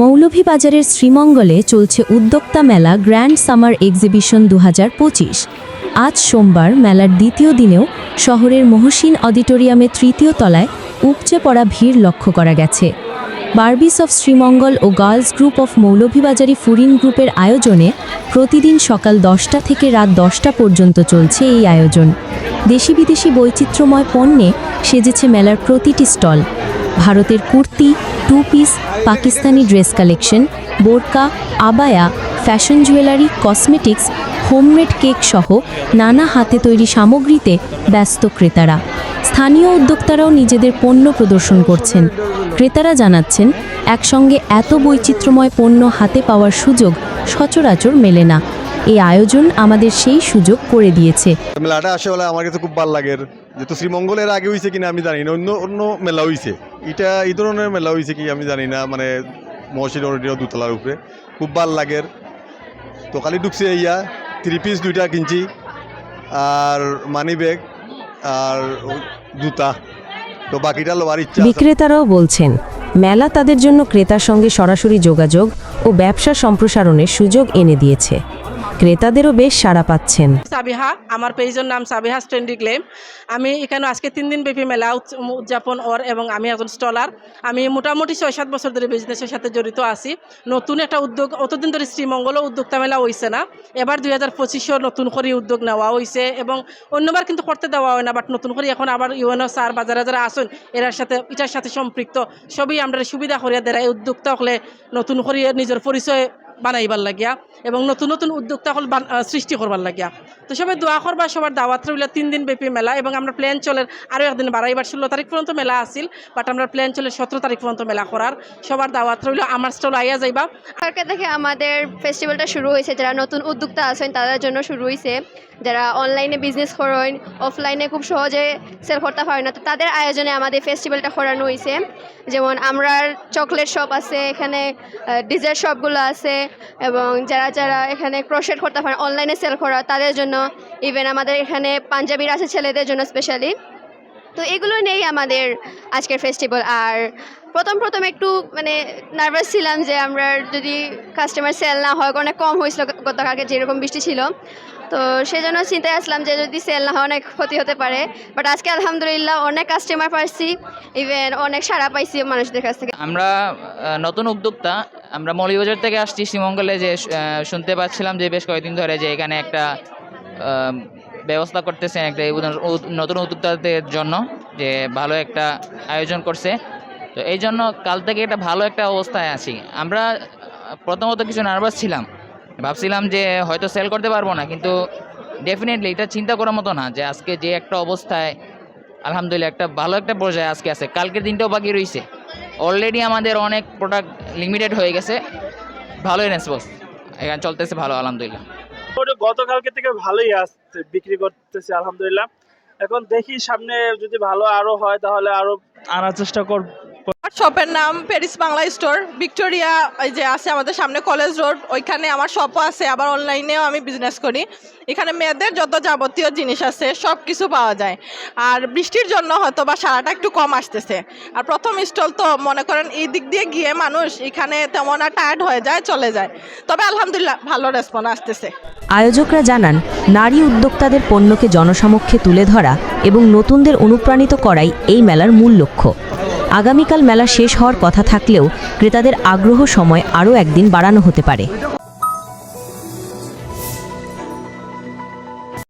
মৌলভীবাজারের শ্রীমঙ্গলে চলছে উদ্যোক্তা মেলা গ্র্যান্ড সামার এক্সিবিশন দু হাজার পঁচিশ। আজ সোমবার মেলার দ্বিতীয় দিনেও শহরের মহসিন অডিটোরিয়ামে তৃতীয় তলায় উপচে পড়া ভিড় লক্ষ্য করা গেছে। বার্বিস অফ শ্রীমঙ্গল ও গার্লস গ্রুপ অফ মৌলভীবাজারি ফুরিন গ্রুপের আয়োজনে প্রতিদিন সকাল দশটা থেকে রাত দশটা পর্যন্ত চলছে এই আয়োজন। দেশি বিদেশি বৈচিত্র্যময় পণ্যে সেজেছে মেলার প্রতিটি স্টল। ভারতের kurti two piece Pakistani dress collection বোরকা, abaya fashion jewellery cosmetics homemade cake সহ নানা হাতে তৈরি সামগ্রীতে ব্যস্ত ক্রেতারা। স্থানীয় উদ্যোক্তারাও নিজেদের পণ্য প্রদর্শন করছেন। ক্রেতারা জানাচ্ছেন, একসঙ্গে এত বৈচিত্র্যময় পণ্য হাতে পাওয়ার সুযোগ সচরাচর মেলে না। এই আয়োজন আমাদের সেই সুযোগ করে দিয়েছে। মেলাটা আমার কাছে খুব ভালো লাগে। যেহেতু শ্রীমঙ্গলের আগে হয়েছে কিনা আমি জানি না, অন্য অন্য মেলা হয়েছে এটা, এই ধরনের মেলা হয়েছে কি আমি জানি না মানে মহসিন অডিও দুতলার উপরে। খুব ভালো লাগে। তো খালি ঢুকছে ইয়া থ্রি পিস দুইটা কিনছি, আর মানি ব্যাগ আর জুতা। তো বাকিটা লোয়ার ইচ্ছা। বিক্রেতারাও বলছেন, মেলা তাদের জন্য ক্রেতার সঙ্গে সরাসরি যোগাযোগ ও ব্যবসা সম্প্রসারণের সুযোগ এনে দিয়েছে। ক্রেতাদেরও বেশ সাড়া পাচ্ছেন। সাবিহা, আমার পেজের নাম সাবিহা স্ট্যান্ডি ক্লেম আমি এখানে আজকে তিন দিন ব্যাপী মেলা উদযাপন ওর এবং আমি একজন স্টলার। আমি মোটামুটি ছয় সাত বছর ধরে বিজনেসের সাথে জড়িত আছি। নতুন একটা উদ্যোগ, অতদিন ধরে শ্রীমঙ্গলও উদ্যোক্তা মেলা হয়েছে না। এবার দুই হাজার পঁচিশেও নতুন করে উদ্যোগ নেওয়া হয়েছে এবং অন্যবার কিন্তু করতে দেওয়া হয় না বাট নতুন করে এখন আবার ইউএনও স্যার বাজারে যারা আসেন এরার সাথে এটার সাথে সম্পৃক্ত। সবই আমরা সুবিধা করিয়া দেয় উদ্যোক্তা হলে নতুন করে নিজের পরিচয় বানাইবার লাগিয়া এবং নতুন নতুন উদ্যোক্তা হল সৃষ্টি করবার লাগিয়া। তো সবাই দোয়া করবা, সবার দাওয়াত রইল তিন দিন ব্যাপী মেলা এবং আমরা প্ল্যান চলের আরও একদিন বাড়াইবার, ষোলো তারিখ পর্যন্ত মেলা আসিল বাট আমরা প্ল্যান চলে সতেরো তারিখ পর্যন্ত মেলা করার সবার দাওয়াত রইল, আমার স্টল আইয়া যাইবা। কালকে থেকে আমাদের ফেস্টিভ্যালটা শুরু হয়েছে, যারা নতুন উদ্যোক্তা আছেন তাদের জন্য শুরু হয়েছে যারা অনলাইনে বিজনেস করেন অফলাইনে খুব সহজে সেল করতে পারে না, তো তাদের আয়োজনে আমাদের ফেস্টিভ্যালটা করানো হয়েছে যেমন আমরা চকলেট শপ আছে, এখানে ডিজার্ট শপগুলো আছে এবং যারা যারা এখানে ক্রোশেট করতে পারে অনলাইনে সেল করা, তাদের জন্য ইভেন আমাদের এখানে পাঞ্জাবির আছে ছেলেদের জন্য স্পেশালি তো এগুলো নেই আমাদের আজকের ফেস্টিভ্যাল আর প্রথম প্রথম একটু মানে নার্ভাস ছিলাম যে আমরা যদি কাস্টমার সেল না হয় অনেক কম হয়েছিল গতকালকে যেরকম বৃষ্টি ছিল। তো সেজন্য চিন্তায় আসলাম যে যদি সেল না হয় অনেক ক্ষতি হতে পারে। বাট আজকে আলহামদুলিল্লাহ অনেক কাস্টমার পাইছি ইভেন অনেক সাড়া পাইছি মানুষদের কাছ থেকে। আমরা নতুন উদ্যোক্তা, আমরা মৌলিবাজার থেকে আসছি শ্রীমঙ্গলে যে শুনতে পাচ্ছিলাম যে বেশ কয়েকদিন ধরে যে এখানে একটা ব্যবস্থা করতেছেন একটা নতুন উদ্যোক্তাদের জন্য, যে ভালো একটা আয়োজন করছে। তো এই জন্য কাল থেকে এটা ভালো একটা অবস্থায় আছি। আমরা প্রথমত কিছু নার্ভাস ছিলাম। ভাবছিলাম যে হয়তো সেল করতে পারব না, কিন্তু ডেফিনেটলি এটা চিন্তা করার মতো না যে আজকে যে একটা অবস্থায় আলহামদুলিল্লাহ একটা ভালো একটা পর্যায়ে আজকে আছে। কালকের দিনটাও বাকি রয়েছে অলরেডি আমাদের অনেক প্রোডাক্ট লিমিটেড হয়ে গেছে। ভালোই রেসপন্স এখানে চলতেছে ভালো, আলহামদুলিল্লাহ। গতকালকে থেকে ভালোই আসছে, বিক্রি করতেছে, আলহামদুলিল্লাহ। এখন দেখি সামনে যদি ভালো আরও হয়, তাহলে আরও আনার চেষ্টা করব। শপের নাম প্যারিস বাংলা স্টোর। ভিক্টোরিয়া যে আছে আমাদের সামনে কলেজ রোড, ওইখানে আমার শপও আছে, আবার অনলাইনেও আমি বিজনেস করি। এখানে মেয়েদের যত যাবতীয় জিনিস আছে সব কিছু পাওয়া যায়। আর বৃষ্টির জন্য হয়তো বা সারাটা একটু কম আসতেছে। আর প্রথম স্টল তো মনে করেন এই দিক দিয়ে গিয়ে মানুষ এখানে তেমন আর টায়ার্ড হয়ে যায়, চলে যায়। তবে আলহামদুলিল্লাহ, ভালো রেসপন্স আসতেছে। আয়োজকরা জানান, নারী উদ্যোক্তাদের পণ্যকে জনসমক্ষে তুলে ধরা এবং নতুনদের অনুপ্রাণিত করাই এই মেলার মূল লক্ষ্য। আগামীকাল মেলা শেষ হওয়ার কথা থাকলেও ক্রেতাদের আগ্রহ সময় আরও একদিন বাড়ানো হতে পারে।